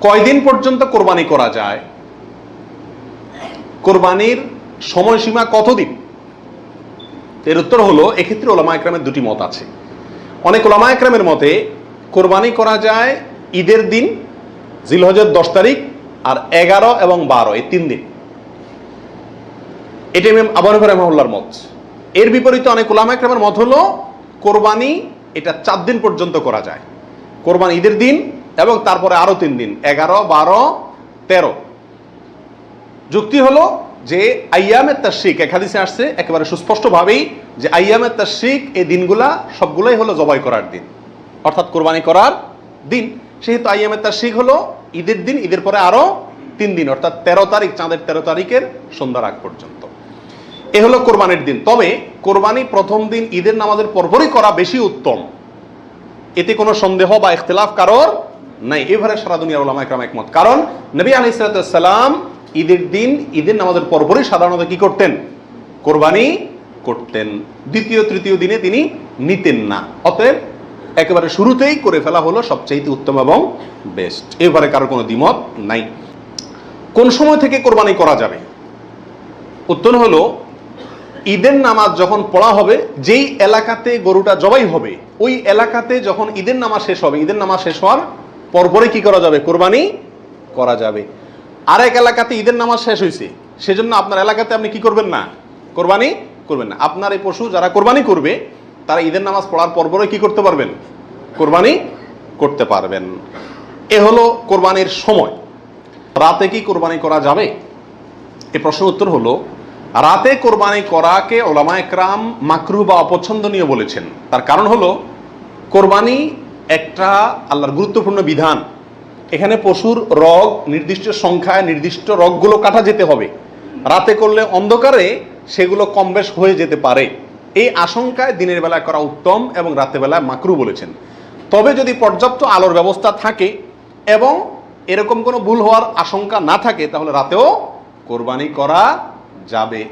কয়দিন পর্যন্ত কোরবানি করা যায়? কোরবানির সময়সীমা কতদিন? এর উত্তর হলো, এক্ষেত্রে ওলামা একরামের দুটি মত আছে। অনেক ওলামা একরামের মতে, কোরবানি করা যায় ঈদের দিন জিলহজের দশ তারিখ, আর এগারো এবং বারো, এই তিন দিন। এটি ইমাম আবু হানিফা রহমাহুল্লাহর মত। এর বিপরীতে অনেক ওলামা একরামের মত হলো, কোরবানি এটা চার দিন পর্যন্ত করা যায়। কোরবানি ঈদের দিন এবং তারপরে আরও তিন দিন, এগারো, বারো, তেরো। যুক্তি হলো যে আইয়ামের তাশরিক, এক হাদিসে আসছে, একেবারে সুস্পষ্টভাবেই যে আইয়ামের শিখ এই দিনগুলা সবগুলোই হলো জবাই করার দিন, অর্থাৎ কোরবানি করার দিন। সেহেতু আইয়ামের শিখ হলো ঈদের দিন, ঈদের পরে আরও তিন দিন, অর্থাৎ তেরো তারিখ, চাঁদের তেরো তারিখের সন্ধ্যার আগ পর্যন্ত। এ হলো কোরবানির দিন। তবে কোরবানি প্রথম দিন ঈদের নামাজের পরপরই করা বেশি উত্তম। এতে কোনো সন্দেহ বা ইখতিলাফ কারোর নাই, এবারে সারা দুনিয়ার ওলামা একরাম একমত। কারণ নবী আলি সালাম ঈদের দিন, ঈদের নামাজের পরপরই সাধারণত কি করতেন? কোরবানি করতেন। দ্বিতীয়, তৃতীয় দিনে তিনি নিতেন না। অতএব একেবারে শুরুতেই করে ফেলা হলো সবচেয়ে উত্তম এবং বেস্ট এবারে কারোর কোনো দ্বিমত নাই। কোন সময় থেকে কোরবানি করা যাবে? উত্তর হলো, ঈদের নামাজ যখন পড়া হবে, যেই এলাকাতে গরুটা জবাই হবে, ওই এলাকাতে যখন ঈদের নামাজ শেষ হবে, ঈদের নামাজ শেষ হওয়ার পরপরে কি করা যাবে? কোরবানি করা যাবে। আরেক এলাকাতে ঈদের নামাজ শেষ হয়েছে সেজন্য আপনার এলাকাতে আপনি কি করবেন না? কোরবানি করবেন না। আপনার এই পশু যারা কোরবানি করবে, তারা ঈদের নামাজ পড়ার পরপরে কি করতে পারবেন? কোরবানি করতে পারবেন। এ হলো কোরবানির সময়। রাতে কি কোরবানি করা যাবে? এই প্রশ্নের উত্তর হলো, রাতে কোরবানি করাকে ওলামা একরাম মাকরু বা অপছন্দনীয় বলেছেন। তার কারণ হলো, কোরবানি একটা আল্লাহর গুরুত্বপূর্ণ বিধান। এখানে পশুর রগ, নির্দিষ্ট সংখ্যায় নির্দিষ্ট রগগুলো কাটা যেতে হবে। রাতে করলে অন্ধকারে সেগুলো কম বেশ হয়ে যেতে পারে। এই আশঙ্কায় দিনের বেলায় করা উত্তম এবং রাতের বেলায় মাকরু বলেছেন। তবে যদি পর্যাপ্ত আলোর ব্যবস্থা থাকে এবং এরকম কোনো ভুল হওয়ার আশঙ্কা না থাকে, তাহলে রাতেও কোরবানি করা যাবে।